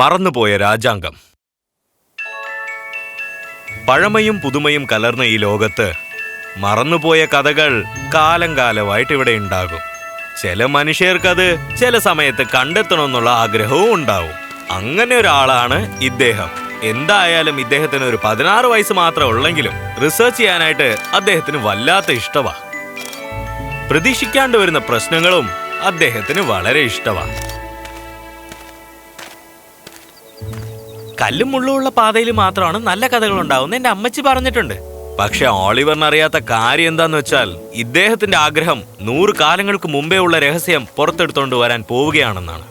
മറന്നുപോയ രാജാംഗം. പഴമയും പുതുമയും കലർന്ന ഈ ലോകത്ത് മറന്നുപോയ കഥകൾ കാലം കാലമായിട്ട് ഇവിടെ ഉണ്ടാകും. ചില മനുഷ്യർക്കത് ചില സമയത്ത് കണ്ടെത്തണമെന്നുള്ള ആഗ്രഹവും ഉണ്ടാവും. അങ്ങനെ ഒരാളാണ് ഇദ്ദേഹം. എന്തായാലും ഇദ്ദേഹത്തിന് ഒരു പതിനാറ് വയസ്സ് മാത്രം ഉള്ളെങ്കിലും റിസർച്ച് ചെയ്യാനായിട്ട് അദ്ദേഹത്തിന് വല്ലാത്ത ഇഷ്ടമാണ് പ്രതീക്ഷിക്കാണ്ട് വരുന്ന പ്രശ്നങ്ങളും അദ്ദേഹത്തിന് വളരെ ഇഷ്ടമാണ് കല്ലും മുള്ളുമുള്ള പാതയിൽ മാത്രമാണ് നല്ല കഥകൾ ഉണ്ടാവുന്ന എന്റെ അമ്മച്ചി പറഞ്ഞിട്ടുണ്ട്. പക്ഷെ ഓളിവറിന് അറിയാത്ത കാര്യം എന്താന്ന് വെച്ചാൽ ഇദ്ദേഹത്തിന്റെ ആഗ്രഹം നൂറ് കാലങ്ങൾക്ക് മുമ്പേ ഉള്ള രഹസ്യം പുറത്തെടുത്തോണ്ട് വരാൻ പോവുകയാണെന്നാണ്.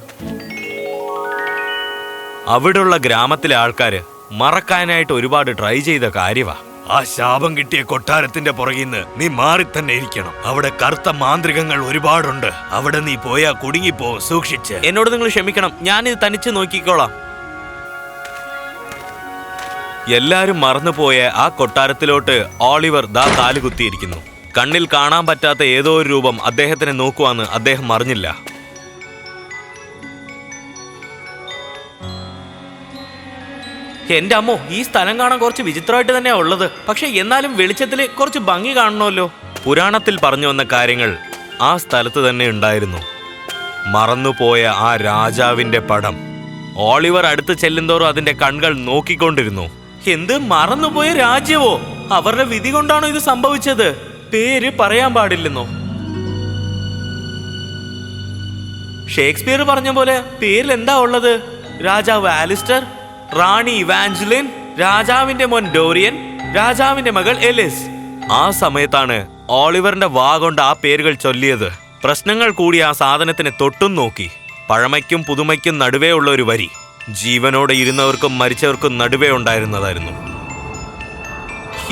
അവിടെയുള്ള ഗ്രാമത്തിലെ ആൾക്കാര് മറക്കാനായിട്ട് ഒരുപാട് ട്രൈ ചെയ്ത കാര്യവാ. ആ ശാപം കിട്ടിയ കൊട്ടാരത്തിന്റെ പുറകിന്ന് നീ മാറി തന്നെ ഇരിക്കണം. അവിടെ കറുത്ത മാന്ത്രികങ്ങൾ ഒരുപാടുണ്ട്. അവിടെ നീ പോയാ കുടുങ്ങിപ്പോ സൂക്ഷിച്ച്. എന്നോട് നിങ്ങൾ ക്ഷമിക്കണം. ഞാനിത് തനിച്ച് നോക്കിക്കോളാം. എല്ലാരും മറന്നുപോയ ആ കൊട്ടാരത്തിലോട്ട് ഓളിവർ ദാ കാലുകുത്തിയിരിക്കുന്നു കണ്ണിൽ കാണാൻ പറ്റാത്ത ഏതോ ഒരു രൂപം അദ്ദേഹത്തിനെ നോക്കുവാന്ന് അദ്ദേഹം അറിഞ്ഞില്ല. എന്റെ അമ്മോ ഈ സ്ഥലം കാണാൻ കുറച്ച് വിചിത്രമായിട്ട് തന്നെയാ ഉള്ളത്. പക്ഷെ എന്നാലും വെളിച്ചത്തിൽ കുറച്ച് ഭംഗി കാണണമല്ലോ. പുരാണത്തിൽ പറഞ്ഞു വന്ന കാര്യങ്ങൾ ആ സ്ഥലത്ത് തന്നെ ഉണ്ടായിരുന്നു. മറന്നുപോയ ആ രാജാവിന്റെ പടം. ഓളിവർ അടുത്ത് ചെല്ലുന്തോറും അതിന്റെ കണ്ണുകൾ നോക്കിക്കൊണ്ടിരുന്നു. എന്ത് മറന്നുപോയ രാജ്യമോ അവരുടെ വിധി കൊണ്ടാണോ ഇത് സംഭവിച്ചത്? പേര് പറയാൻ പാടില്ലെന്നോ? ഷേക്സ്പിയർ പറഞ്ഞ പോലെ പേരിൽ എന്താ ഉള്ളത്? രാജാവ് ആലിസ്റ്റർ റാണി ഇവാഞ്ചലിൻ രാജാവിന്റെ മോൻ ഡോറിയൻ രാജാവിന്റെ മകൾ എലിസ്. ആ സമയത്താണ് ഓളിവറിന്റെ വാ കൊണ്ട് ആ പേരുകൾ ചൊല്ലിയത്. പ്രശ്നങ്ങൾ കൂടി ആ സാധനത്തിന് തൊട്ടും നോക്കി. പഴമയ്ക്കും പുതുമയ്ക്കും നടുവേ ഉള്ള ഒരു വരി. ജീവനോടെ ഇരുന്നവർക്കും മരിച്ചവർക്കും നടുവേ ഉണ്ടായിരുന്നതായിരുന്നു.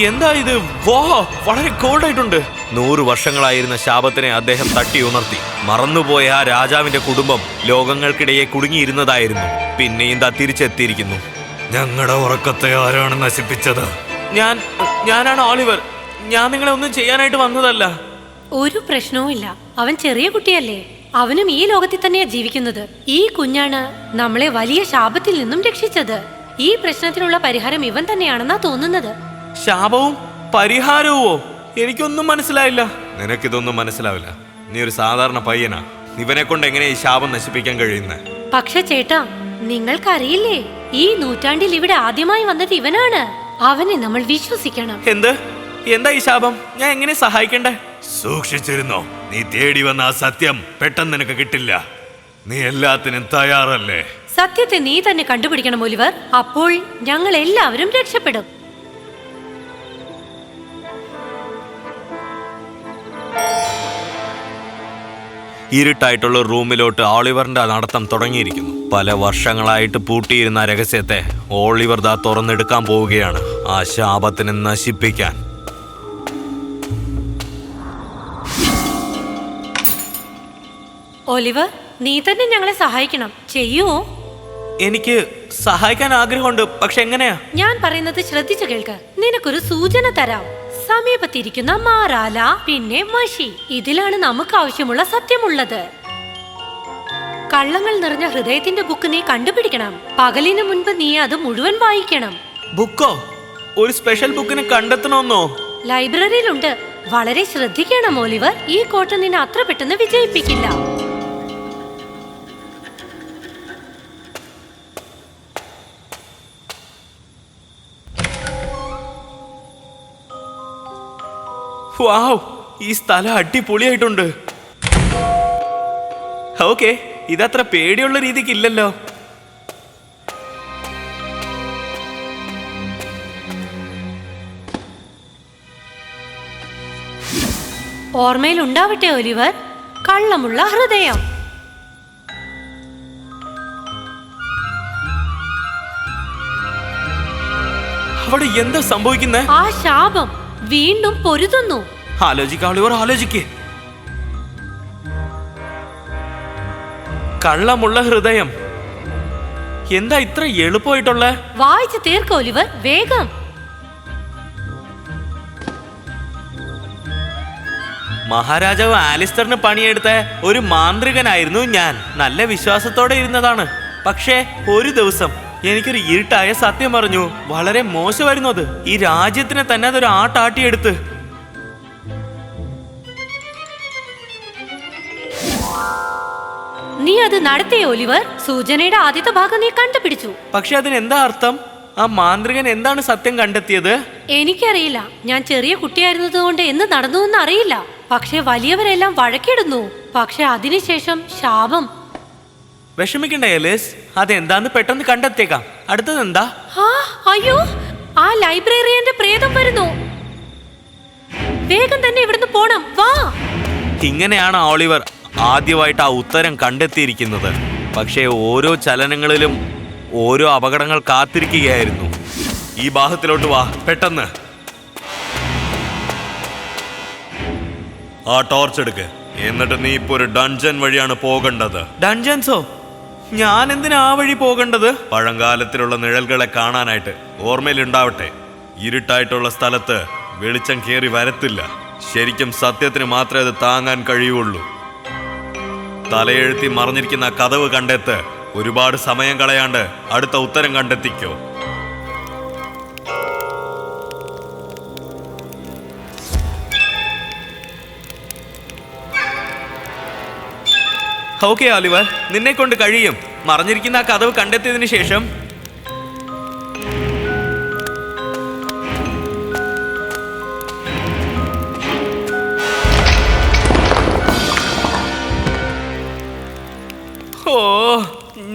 എന്താ ഇത്? വാ വളരെ കോൾഡ് ആയിട്ടുണ്ട്. നൂറ് വർഷങ്ങളായിരുന്ന ശാപത്തിനെ അദ്ദേഹം തട്ടി ഉണർത്തി. മറന്നുപോയ ആ രാജാവിന്റെ കുടുംബം ലോകങ്ങൾക്കിടയെ കുടുങ്ങിയിരുന്നതായിരുന്നു. പിന്നെയും ദാ തിരിച്ചെത്തിയിരിക്കുന്നു. ഞങ്ങളുടെ ഉറക്കത്തെ ആരാണ് നശിപ്പിച്ചത്? ഞാൻ ഞാനാണ് ഓളിവർ. ഞാൻ നിങ്ങളെ ഒന്നും ചെയ്യാനായിട്ട് വന്നതല്ല. ഒരു പ്രശ്നവും ഇല്ല അവൻ ചെറിയ കുട്ടിയല്ലേ? അവനും ഈ ലോകത്തിൽ തന്നെയാ ജീവിക്കുന്നത്. ഈ കുഞ്ഞാണ് നമ്മളെ വലിയ ശാപത്തിൽ നിന്നും രക്ഷിച്ചത്. ഈ പ്രശ്നത്തിനുള്ള പരിഹാരം ഇവൻ തന്നെയാണെന്നാ തോന്നുന്നത്. ശാപവും പരിഹാരവുമോ എനിക്കൊന്നും മനസ്സിലായില്ല. നിനക്കിതൊന്നും മനസ്സിലാവില്ല. നീ ഒരു സാധാരണ പയ്യനാ. ഇവനെ കൊണ്ട് എങ്ങനെ ഈ ശാപം നശിപ്പിക്കാൻ കഴിയുന്നത് പക്ഷെ ചേട്ടാ നിങ്ങൾക്കറിയില്ലേ? ഈ നൂറ്റാണ്ടിൽ ഇവിടെ ആദ്യമായി വന്നത് ഇവനാണ്. അവനെ നമ്മൾ വിശ്വസിക്കണം. എന്ത്? എന്താ ഈ ശാപം? ഞാൻ എങ്ങനെ സഹായിക്കണ്ടേ? സൂക്ഷിച്ചിരുന്നോ? നീ തേടി വന്ന ആ സത്യം പെട്ടെന്ന് നിനക്ക് കിട്ടില്ല. നീ എല്ലാത്തിനും തയ്യാറല്ലേ? സത്യത്തെ നീ തന്നെ കണ്ടുപിടിക്കണം ഒലിവർ. അപ്പോൾ ഞങ്ങൾ എല്ലാവരും രക്ഷപ്പെടും. ഇരുട്ടായിട്ടുള്ള റൂമിലോട്ട് ഓളിവറിന്റെ നടത്തം തുടങ്ങിയിരിക്കുന്നു. പല വർഷങ്ങളായിട്ട് പൂട്ടിയിരുന്ന രഹസ്യത്തെ ഓളിവർ ദാ തുറന്നെടുക്കാൻ പോവുകയാണ്. ആ ശാപത്തിനെ നശിപ്പിക്കാൻ. ഒലിവർ നീ തന്നെ ഞങ്ങളെ സഹായിക്കണം. ചെയ്യുമോ എനിക്ക് സഹായിക്കാൻ ആഗ്രഹമുണ്ട് പക്ഷെ എങ്ങനെയാ? ഞാൻ പറയുന്നത് ശ്രദ്ധിച്ചു കേൾക്ക്. നിനക്കൊരു സൂചന തരാം. സമീപത്തിരിക്കുന്ന മാറാല പിന്നെ മഷി. ഇതിലാണ് നമുക്ക് ആവശ്യമുള്ള സത്യമുള്ളത്. കള്ളങ്ങൾ നിറഞ്ഞ ഹൃദയത്തിന്റെ ബുക്ക് നീ കണ്ടുപിടിക്കണം. പകലിന് മുൻപ് നീ അത് മുഴുവൻ വായിക്കണം. ബുക്കോ? ഒരു സ്പെഷ്യൽ ബുക്കിന് കണ്ടെത്തണമെന്നോ ലൈബ്രറിയിലുണ്ട്. വളരെ ശ്രദ്ധിക്കണം ഓലിവർ ഈ കോട്ട നിന്നെ അത്ര പെട്ടെന്ന് വിജയിപ്പിക്കില്ല. വാവ് ഈ സ്ഥലം അടിപൊളിയായിട്ടുണ്ട്. ഓക്കെ ഇതത്ര പേടിയുള്ള രീതിക്ക് ഇല്ലല്ലോ ഓർമ്മയിൽ ഉണ്ടാവട്ടെ ഒലിവർ? കള്ളമുള്ള ഹൃദയം. അവിടെ എന്താ സംഭവിക്കുന്നത് ആ ശാപം വീണ്ടും പൊരുതുന്നു. ആലോചിക്കാളിവർ ആലോചിക്കേ. കള്ളമുള്ള ഹൃദയം. എന്താ ഇത്ര എളുപ്പമായിട്ടുള്ള? വായിച്ചു തീർക്കോ ഒലിവർ വേഗം. മഹാരാജാവ് ആലിസ്റ്ററിന് പണിയെടുത്ത ഒരു മാന്ത്രികനായിരുന്നു ഞാൻ. നല്ല വിശ്വാസത്തോടെ ഇരുന്നതാണ്. പക്ഷേ ഒരു ദിവസം എനിക്കൊരു ഇരുട്ടായ സത്യം പറഞ്ഞു വളരെ മോശമായിരുന്നു അത്. ഈ രാജ്യത്തിനെ തന്നെ അതൊരു ആട്ടാട്ടിയെടുത്ത് നീ അത് നടത്തിയ ഒലിവർ. സൂചനയുടെ ആദ്യത്തെ ഭാഗം നീ കണ്ടുപിടിച്ചു. പക്ഷെ അതിന് എന്താ അർത്ഥം? ആ മാന്ത്രികൻ എന്താണ് സത്യം കണ്ടെത്തിയത്? എനിക്കറിയില്ല. ഞാൻ ചെറിയ കുട്ടിയായിരുന്നത് കൊണ്ട് എന്ത് നടന്നു എന്ന് അറിയില്ല. പക്ഷെ വലിയവരെല്ലാം വഴക്കിടുന്നു. പക്ഷെ അതിനുശേഷം ശാപം. വിഷമിക്കണ്ട എലിസ്. അതെന്താന്ന് പെട്ടെന്ന് കണ്ടെത്തിയേക്കാം. അടുത്തത് എന്താ ആ അയ്യോ. ആ ലൈബ്രറിയന്റെ പ്രേതം വരുന്നു. വേഗം തന്നെ ഇവിടുന്ന് പോണം. വാ. ഇങ്ങനെയാണ് ഓളിവർ. ആദ്യമായിട്ട് ആ ഉത്തരം കണ്ടെത്തിയിരിക്കുന്നത്. പക്ഷേ ഓരോ ചലനങ്ങളിലും ഓരോ അപകടങ്ങൾ കാത്തിരിക്കുകയായിരുന്നു. ഈ ഭാഗത്തിലോട്ട് വാ പെട്ടെന്ന്. ആ ടോർച്ച് എടുക്ക്. എന്നിട്ട് നീ ഇപ്പൊ ഒരു ഡൺജൻ വഴിയാണ് പോകേണ്ടത്. ഡൺജൻസോ ഞാൻ എന്തിനാ ആ വഴി പോകേണ്ടത്? പഴങ്കാലത്തിലുള്ള നിഴലുകളെ കാണാനായിട്ട് ഓർമ്മയിലുണ്ടാവട്ടെ ഇരുട്ടായിട്ടുള്ള സ്ഥലത്ത് വെളിച്ചം കയറി വരത്തില്ല. ശരിക്കും സത്യത്തിന് മാത്രമേ അത് താങ്ങാൻ കഴിയുള്ളൂ. തലയെഴുത്തി മറിഞ്ഞിരിക്കുന്ന കഥവ് കണ്ടെത്ത് ഒരുപാട് സമയം കളയാണ്ട് അടുത്ത ഉത്തരം കണ്ടെത്തിക്കോ. ഓക്കെ ആലിവർ നിന്നെ കൊണ്ട് കഴിയും. മറിഞ്ഞിരിക്കുന്ന ആ കഥവ് കണ്ടെത്തിയതിനു ശേഷം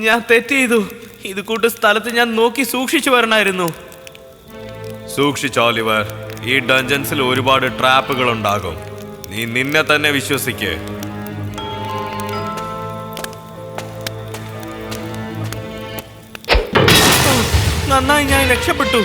ഞാൻ തെറ്റ് ചെയ്തു ഇത് കൂട്ട് സ്ഥലത്ത് ഞാൻ നോക്കി സൂക്ഷിച്ചു വരണമായിരുന്നു സൂക്ഷിച്ചോ ഓലിവർ ഈ ഡഞ്ചൻസിൽ ഒരുപാട് ട്രാപ്പുകൾ ഉണ്ടാകും നീ നിന്നെ തന്നെ വിശ്വസിക്ക്. നന്നായി ഞാൻ രക്ഷപ്പെട്ടു.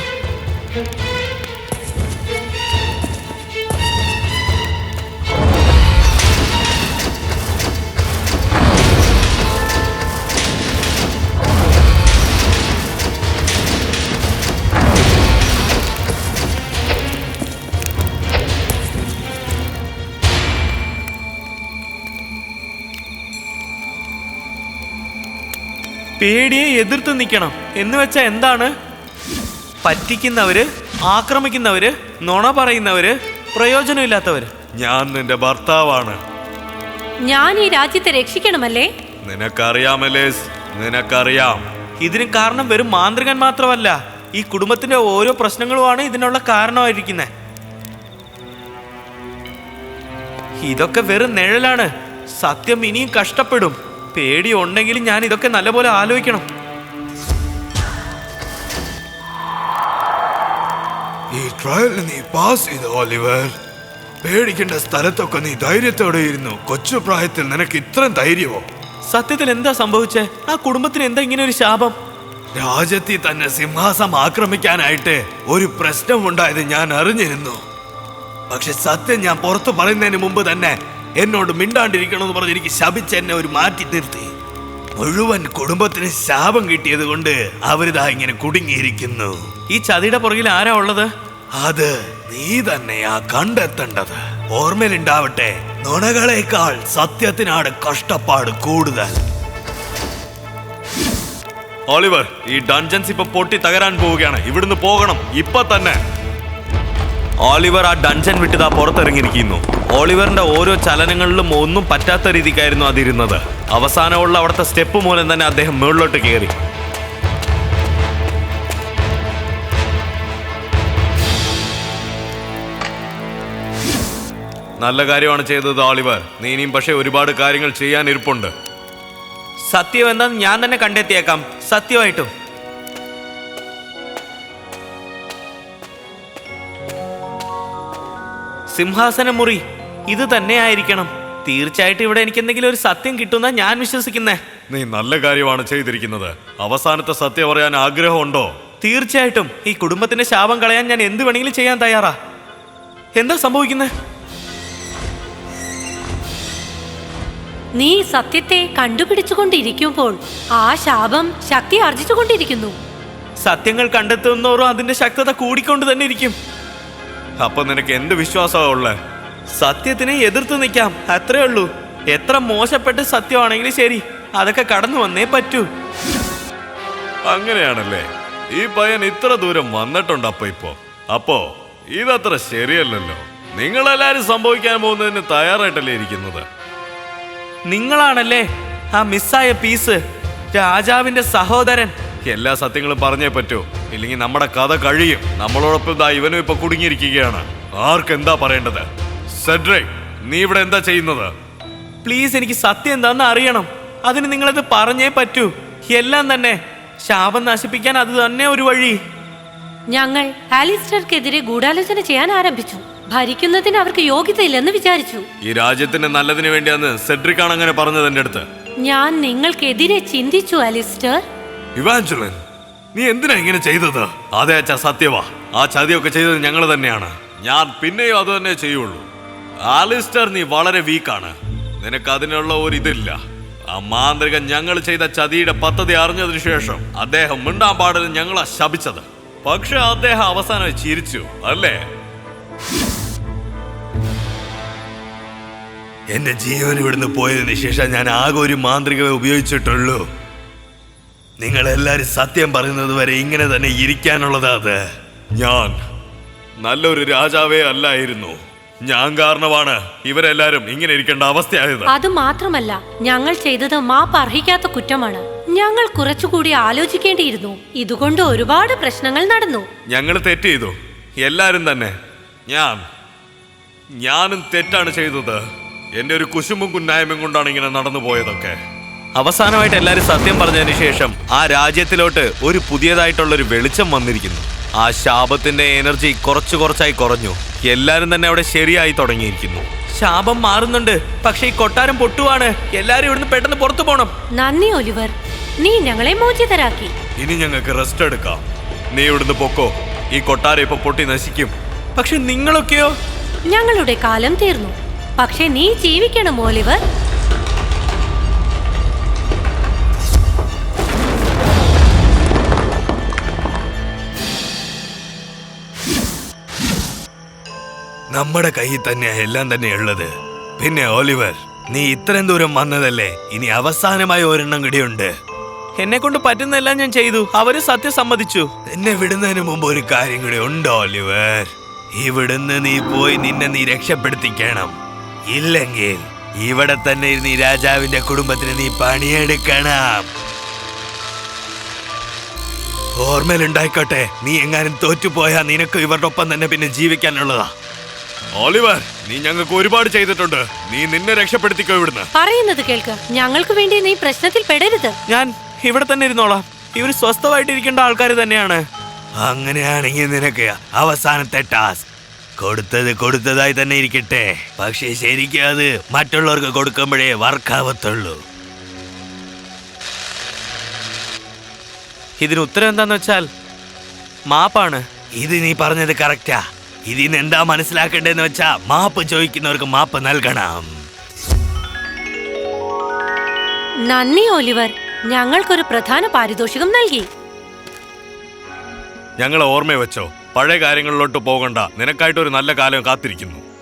പേടിയെ എതിർത്ത് നിൽക്കണം. എന്ന് വെച്ചാൽ എന്താണ്? പറ്റിക്കുന്നവര് ആക്രമിക്കുന്നവര് നുണ പറയുന്നവര് പ്രയോജനമില്ലാത്തവര്. ഞാൻ നിന്റെ ഭർത്താവാണ്. ഞാൻ ഈ രാജ്യത്തെ രക്ഷിക്കണമല്ലേ? നിനക്കറിയാമല്ലേ നിനക്കറിയാം. ഇതിന് കാരണം വെറും മാന്ത്രികൻ മാത്രമല്ല. ഈ കുടുംബത്തിന്റെ ഓരോ പ്രശ്നങ്ങളുമാണ് ഇതിനുള്ള കാരണമായിരിക്കുന്നത്. ഇതൊക്കെ വെറും നിഴലാണ്. സത്യം ഇനിയും കഷ്ടപ്പെടും. പേടി ഉണ്ടെങ്കിലും ഞാൻ ഇതൊക്കെ നല്ലപോലെ ആലോചിക്കണം. ഈ ട്രയൽ നീ പാസ് ചെയ്തു ഓലിവർ? പേടിക്കേണ്ട സ്ഥലത്തൊക്കെ നീ ധൈര്യത്തോടെ ഇരുന്നു. കൊച്ചു പ്രായത്തിൽ നിനക്ക് ഇത്രയും ധൈര്യമോ? സത്യത്തിൽ എന്താ സംഭവിച്ചേ? ആ കുടുംബത്തിന് എന്താ ഇങ്ങനെ ഒരു ശാപം? രാജ്യത്തിൽ തന്നെ സിംഹാസം ആക്രമിക്കാനായിട്ട് ഒരു പ്രശ്നം ഉണ്ടായത് ഞാൻ അറിഞ്ഞിരുന്നു. പക്ഷെ സത്യം ഞാൻ പുറത്തു പറയുന്നതിന് മുമ്പ് തന്നെ എന്നോട് മിണ്ടാണ്ടിരിക്കണം എന്ന് പറഞ്ഞ് എനിക്ക് ശപിച്ച് എന്നെ ഒരു മാറ്റി നിർത്തി. മുഴുവൻ കുടുംബത്തിന് ശാപം കിട്ടിയത് കൊണ്ട് അവരിതാ ഇങ്ങനെ കുടുങ്ങിയിരിക്കുന്നു. ഈ ചതിയുടെ പുറകിൽ ആരാ ഉള്ളത്? അത് നീ തന്നെയാ കണ്ടെത്തേണ്ടത്. ഓർമ്മയിലുണ്ടാവട്ടെ നുണകളേക്കാൾ സത്യത്തിനാണ് കഷ്ടപ്പാട് കൂടുതൽ. ഓളിവർ ഈ ഡൺജൻസ് ഇപ്പൊ പൊട്ടി തകരാൻ പോവുകയാണ്. ഇവിടുന്ന് പോകണം. ഇപ്പൊ തന്നെ. ഓളിവർ ആ ഡൺജൻ വിട്ടിതാ പുറത്തിറങ്ങിയിരിക്കുന്നു. ഓളിവറിന്റെ ഓരോ ചലനങ്ങളിലും ഒന്നും പറ്റാത്ത രീതിക്കായിരുന്നു അതിരുന്നത്. അവസാനമുള്ള അവിടുത്തെ സ്റ്റെപ്പ് മൂലം തന്നെ അദ്ദേഹം മുകളിലോട്ട് കയറി. നല്ല കാര്യമാണ് ചെയ്തത് ഓളിവർ. നീ ഇനിയും പക്ഷേ ഒരുപാട് കാര്യങ്ങൾ ചെയ്യാൻ ഇരിപ്പുണ്ട് സത്യം എന്താന്ന് ഞാൻ തന്നെ കണ്ടെത്തിയേക്കാം. സത്യമായിട്ടും. സിംഹാസന മുറി ഇത് തന്നെ ആയിരിക്കണം തീർച്ചയായിട്ടും ഇവിടെ എനിക്ക് എന്തെങ്കിലും ഒരു സത്യം കിട്ടുന്ന ഞാൻ വിശ്വസിക്കുന്നേ. നീ നല്ല കാര്യമാണ് ചെയ്തിരിക്കുന്നത്. അവസാനത്തെ സത്യം പറയാൻ ആഗ്രഹമുണ്ടോ? തീർച്ചയായിട്ടും. ഈ കുടുംബത്തിന്റെ ശാപം കളയാൻ ഞാൻ എന്ത് വേണമെങ്കിലും ചെയ്യാൻ തയ്യാറാ. എന്താ സംഭവിക്കുന്നത് നീ സത്യത്തെ കണ്ടുപിടിച്ചുകൊണ്ടിരിക്കുമ്പോൾ ആ ശാപം ശക്തി ആർജിച്ചുകൊണ്ടിരിക്കുന്നു. സത്യങ്ങൾ കണ്ടെത്തുന്നോറും അതിന്റെ ശക്തത കൂടിക്കൊണ്ട് തന്നെ ഇരിക്കും. അപ്പൊ നിനക്ക് എന്ത് വിശ്വാസമാ ഉള്ളത് സത്യത്തിനെ എതിർത്ത് നിൽക്കാം അത്രേ ഉള്ളൂ. എത്ര മോശപ്പെട്ട് സത്യമാണെങ്കിലും ശരി അതൊക്കെ കടന്നു വന്നേ പറ്റൂ. അങ്ങനെയാണല്ലേ? ഈ പയ്യൻ ഇത്ര ദൂരം വന്നിട്ടുണ്ട് അപ്പൊ ഇപ്പോ. അപ്പോ ഇതത്ര ശരിയല്ലല്ലോ. നിങ്ങളെല്ലാരും സംഭവിക്കാൻ പോകുന്നതിന് തയ്യാറായിട്ടല്ലേ ഇരിക്കുന്നത്? നിങ്ങളാണല്ലേ ആ മിസ്സായ പീസ് രാജാവിന്റെ സഹോദരൻ. എല്ലാ സത്യങ്ങളും പറഞ്ഞേ പറ്റൂ. ഇല്ലെങ്കിൽ നമ്മുടെ കഥ കഴിയും. നമ്മളോടൊപ്പം ഇതാ ഇവനും ഇപ്പൊ കുടുങ്ങിയിരിക്കുകയാണ്. ആർക്കെന്താ പറയേണ്ടത്? സെഡ്രിക് നീ ഇവിടെ എന്താ ചെയ്യുന്നത്? പ്ലീസ് എനിക്ക് സത്യം എന്താന്ന് അറിയണം. അതിന് നിങ്ങളത് പറഞ്ഞേ പറ്റൂ. എല്ലാം തന്നെ. ശാപം നശിപ്പിക്കാൻ അത് തന്നെ ഒരു വഴി. ഞങ്ങൾ ആലിസ്റ്റർക്കെതിരെ ഗൂഢാലോചന ചെയ്യാൻ ആരംഭിച്ചു. ഭരിക്കുന്നതിന് അവർക്ക് യോഗ്യതയില്ലെന്ന് വിചാരിച്ചു. ഈ രാജ്യത്തിന്റെ നല്ലതിന് വേണ്ടിയാന്ന് സെഡ്രിക് ആണ് അങ്ങനെ പറഞ്ഞത് എന്റെ അടുത്ത്. ഞാൻ നിങ്ങൾക്കെതിരെ ചിന്തിച്ചു അലിസ്റ്റർ ഇവാഞ്ചുലൻ നീ എന്തിനാ ഇങ്ങനെ ചെയ്തത്? അതെ അച്ഛാ സത്യവാ. ആ ചതിയൊക്കെ ചെയ്തത് ഞങ്ങൾ തന്നെയാണ്. ഞാൻ പിന്നെയും അത് തന്നെ ചെയ്യുള്ളൂ. ആലിസ്റ്റർ നീ വളരെ വീക്കാണ്. നിനക്ക് അതിനുള്ള ഒരു ഇതില്ല. ആ മാന്ത്രികൻ ഞങ്ങൾ ചെയ്ത ചതിയുടെ പദ്ധതി അറിഞ്ഞതിനു ശേഷം അദ്ദേഹം മിണ്ടാൻ പാടില്ല ഞങ്ങളാ ശപിച്ചത്. പക്ഷെ അദ്ദേഹം അവസാനം ചിരിച്ചു അല്ലേ? എന്റെ ജീവൻ ഇവിടുന്ന് പോയതിന് ശേഷം ഞാൻ ആകെ ഒരു മാന്ത്രികമേ ഉപയോഗിച്ചിട്ടുള്ളൂ. നിങ്ങൾ എല്ലാരും സത്യം പറയുന്നത് വരെ ഇങ്ങനെ തന്നെ ഇരിക്കാനുള്ളതാ അത്. ഞാൻ നല്ലൊരു രാജാവേ അല്ലായിരുന്നു. ഞാൻ കാരണമാണ് ഇവരെല്ലാരും ഇങ്ങനെ ഇരിക്കേണ്ട അവസ്ഥയായത്. അത് മാത്രമല്ല ഞങ്ങൾ ചെയ്തത് മാപ്പ് അർഹിക്കാത്ത കുറ്റമാണ്. ഞങ്ങൾ കുറച്ചുകൂടി ആലോചിക്കേണ്ടിയിരുന്നു. ഇതുകൊണ്ട് ഒരുപാട് പ്രശ്നങ്ങൾ നടന്നു. ഞങ്ങൾ തെറ്റ് ചെയ്തു. എല്ലാരും തന്നെ. ഞാൻ ഞാനും തെറ്റാണ് ചെയ്തത്. എന്റെ ഒരു കുശുമ്പും കുന്നായ്മയും കൊണ്ടാണ് ഇങ്ങനെ നടന്നു പോയതൊക്കെ അവസാനമായിട്ട് എല്ലാവരും സത്യം പറഞ്ഞതിന് ശേഷം ആ രാജ്യത്തിലോട്ട് ഒരു പുതിയതായിട്ടുള്ള ഒരു വെളിച്ചം വന്നിരിക്കുന്നു. ആ ശാപത്തിന്റെ എനർജി കുറച്ച് കുറച്ചായി കുറഞ്ഞു. എല്ലാരും തന്നെ അവിടെ ശരിയായി തുടങ്ങിയിരിക്കുന്നു. ശാപം മാറുന്നുണ്ട് പക്ഷേ ഈ കൊട്ടാരം പൊട്ടുവാണ്. എല്ലാരും ഇവിടുന്ന് പെട്ടെന്ന് പുറത്തു പോണം. നന്ദി ഒലിവർ. നീ ഞങ്ങളെ മോചിതരാക്കി. ഇനി ഞങ്ങൾക്ക് റെസ്റ്റ് എടുക്കാം. നീ ഇവിടുന്ന് പൊക്കോ. ഈ കൊട്ടാരം ഇപ്പൊ പൊട്ടി നശിക്കും. പക്ഷെ നിങ്ങളൊക്കെയോ? ഞങ്ങളുടെ കാലം തീർന്നു. പക്ഷെ നീ ജീവിക്കണം ഒലിവർ. നമ്മുടെ കയ്യിൽ തന്നെയാ എല്ലാം തന്നെ ഉള്ളത്. പിന്നെ ഓലിവർ നീ ഇത്രയും ദൂരം വന്നതല്ലേ? ഇനി അവസാനമായി ഒരെണ്ണം കൂടിയുണ്ട്. എന്നെ കൊണ്ട് പറ്റുന്നെല്ലാം ഞാൻ ചെയ്തു. അവർ സത്യം സമ്മതിച്ചു. എന്നെ വിടുന്നതിന് മുമ്പ് ഒരു കാര്യം കൂടി ഉണ്ടോ ഓലിവർ. ഇവിടുന്ന് നീ പോയി നിന്നെ നീ രക്ഷപ്പെടുത്തിക്കണം. ഇല്ലെങ്കിൽ ഇവിടെ തന്നെ ഇരുന്ന് ഈ രാജാവിന്റെ കുടുംബത്തിന് നീ പണിയെടുക്കണം. ഓർമ്മയിലുണ്ടായിക്കോട്ടെ നീ എങ്ങാനും തോറ്റുപോയാ നിനക്ക് ഇവരുടെ ഒപ്പം തന്നെ പിന്നെ ജീവിക്കാനുള്ളതാ. ഓലിവർ നീ ഞങ്ങൾക്ക് ഒരുപാട് ചെയ്തിട്ടുണ്ട്. നീ നിന്നെ രക്ഷപ്പെടുത്തിക്കോ ഇവിടുന്ന്. പറയുന്നത് കേൾക്ക്. ഞങ്ങൾക്ക് വേണ്ടി നീ പ്രശ്നത്തിൽ പെടരുത്. ഞാൻ ഇവിടെ തന്നെ ഇരുന്നോളാം. ഇവർ സ്വസ്ഥമായിട്ടിരിക്കേണ്ട ആൾക്കാർ തന്നെയാണ്. അങ്ങനെയാണെങ്കിൽ നിനക്ക് അവസാനത്തെ ടാസ്ക്. കൊടുത്തത് കൊടുത്തതായി തന്നെ ഇരിക്കട്ടെ. പക്ഷേ ശരിക്കും അത് മറ്റുള്ളവർക്ക് കൊടുക്കുമ്പോഴേ വർക്കാവത്തുള്ളൂ. ഇതിന് ഉത്തരം എന്താന്ന് വെച്ചാൽ മാപ്പാണ്. ഇത് നീ പറഞ്ഞത് കറക്റ്റാ ഇതിന് എന്താ മനസ്സിലാക്കേണ്ടതെന്ന് വെച്ചാ മാപ്പ് ചോദിക്കുന്നവർക്ക് മാപ്പ് നൽകണം. നന്ദി ഒലിവർ ഞങ്ങൾക്കൊരു പ്രധാന പാരിതോഷികം നൽകി. ഞങ്ങളെ ഓർമ്മ വെച്ചോ. പഴയ കാര്യങ്ങളിലോട്ട് പോകണ്ട. നിനക്കായിട്ട് ഒരു നല്ല കാലം കാത്തിരിക്കുന്നു.